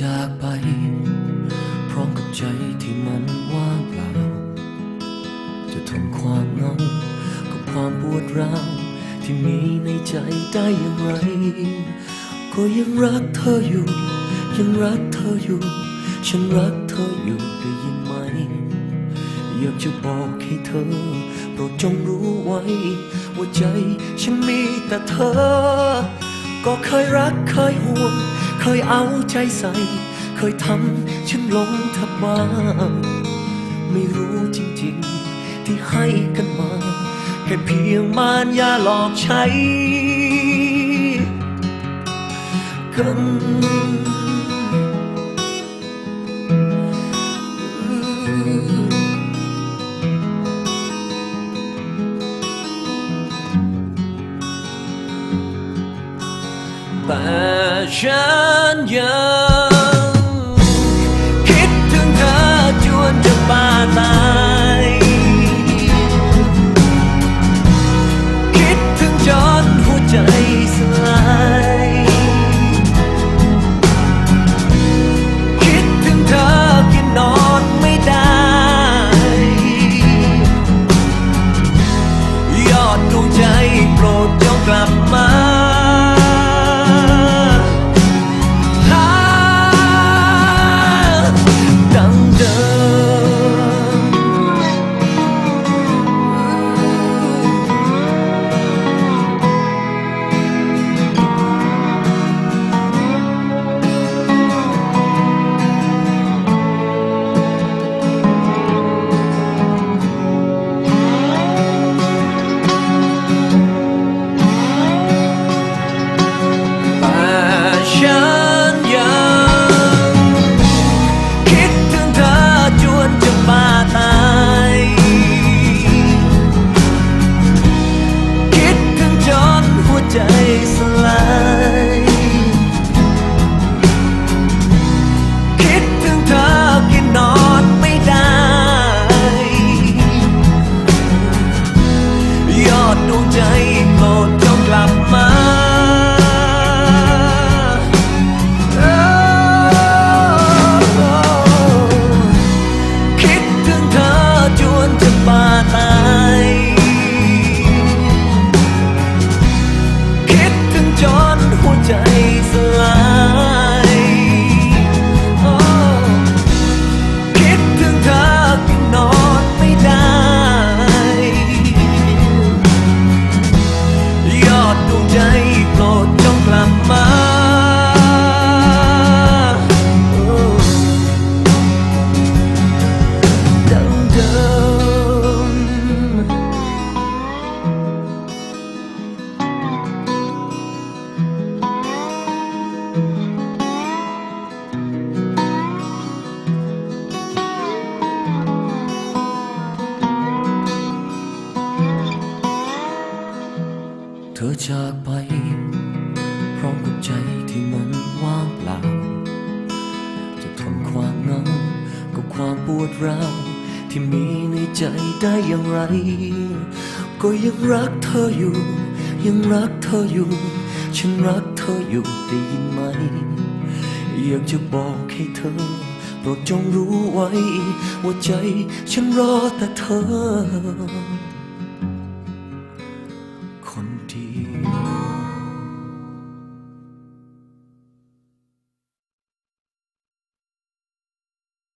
จากไป พร้อมกับใจที่มันว่างเปล่า จะทนความเหงากับความปวดร้าวที่มีในใจได้อย่างไร ก็ยังรักเธออยู่ ยังรักเธออยู่ ฉันรักเธออยู่ได้ยินไหม อยากจะบอกให้เธอโปรดจงรู้ไว้ ว่าใจฉันมีแต่เธอ ก็เคยรักเคยห่วง ยเอาใจใส่ เคยทำฉันหลงทับบ้างไม่รู้จริงๆ ที่ให้กันมา แค่เพียงมารยาหลอกใช้กัน แต่ ใเธอจากไป พร้อมกับใจที่มันว่างเปล่า จะทนความเหงากับความปวดร้าวที่มีในใจได้อย่างไร ก็ยังรักเธออยู่ ยังรักเธออยู่ ฉันรักเธออยู่ได้ยินไหม อยากจะบอกให้เธอโปรดจงรู้ไว้ ว่าใจฉันรอแต่เธอ tears.